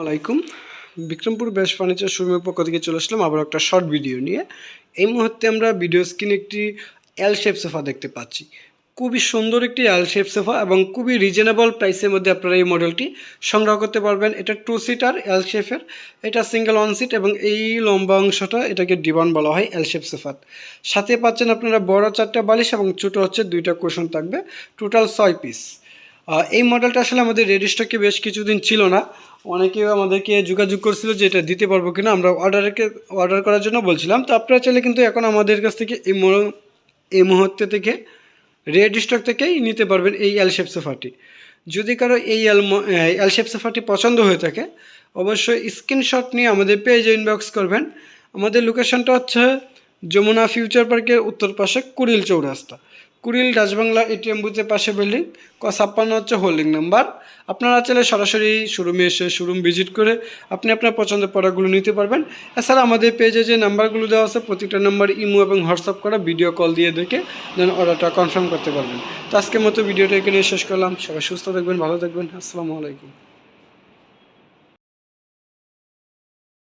আলাইকুম। বিক্রমপুর বেশ ফার্নিচার শোরুমের পক্ষ থেকে চলে আসলাম আবার একটা শর্ট ভিডিও নিয়ে। এই মুহূর্তে আমরা ভিডিও স্ক্রিনে একটি এল শেপ সোফা দেখতে পাচ্ছি। খুবই সুন্দর একটি এল শেপ সোফা এবং খুবই রিজনেবল প্রাইসের মধ্যে আপনারা এই মডেলটি সংগ্রহ করতে পারবেন। এটা টু সিটার এল শেপের এটা সিঙ্গেল ওয়ান সিট এবং এই লম্বা অংশটা এটাকে ডিবান বলা হয় এল শেপ সোফার সাথে পাচ্ছেন আপনারা বড় চারটা বালিশ এবং ছোটো হচ্ছে দুইটা কুশন থাকবে। টোটাল ছয় পিস এই মডেলটা আসলে আমাদের রেডি স্টকে বেশ কিছুদিন ছিল না। অনেকে আমাদেরকে যোগাযোগ করছিল যে এটা দিতে পারব কিনা, আমরা অর্ডারকে, অর্ডার করার জন্য বলছিলাম। তো আপনারা চাইলে কিন্তু এখন আমাদের কাছ থেকে এই এই মুহূর্তে থেকে রেড স্টক থেকেই নিতে পারবেন এই এল শেপ সোফাটি যদি কারও এই এল এল শেপ সোফাটি পছন্দ হয়ে থাকে, অবশ্যই স্ক্রিনশট নিয়ে আমাদের পেজে ইনবক্স করবেন। আমাদের লোকেশনটা হচ্ছে যমুনা ফিউচার পার্কের উত্তর পাশে কুড়িল চৌরাস্তা। কুড়িল রাজবাংলা এটিএম বুথের পাশে বিল্ডিং, ক ছাপ্পান্ন হচ্ছে হোল্ডিং নাম্বার আপনারা চাইলে সরাসরি শোরুমে এসে শোরুম ভিজিট করে আপনি আপনার পছন্দের প্রোডাক্টগুলো নিতে পারবেন। এছাড়া আমাদের পেজে যে নাম্বারগুলো দেওয়া আছে, প্রত্যেকটা নাম্বার ইমো এবং হোয়াটসঅ্যাপ করা ভিডিও কল দিয়ে দেখে দেন অর্ডারটা কনফার্ম করতে পারবেন। তো আজকের মতো ভিডিওটা এখানে শেষ করলাম। সবাই সুস্থ থাকবেন, ভালো থাকবেন। আসসালামু আলাইকুম।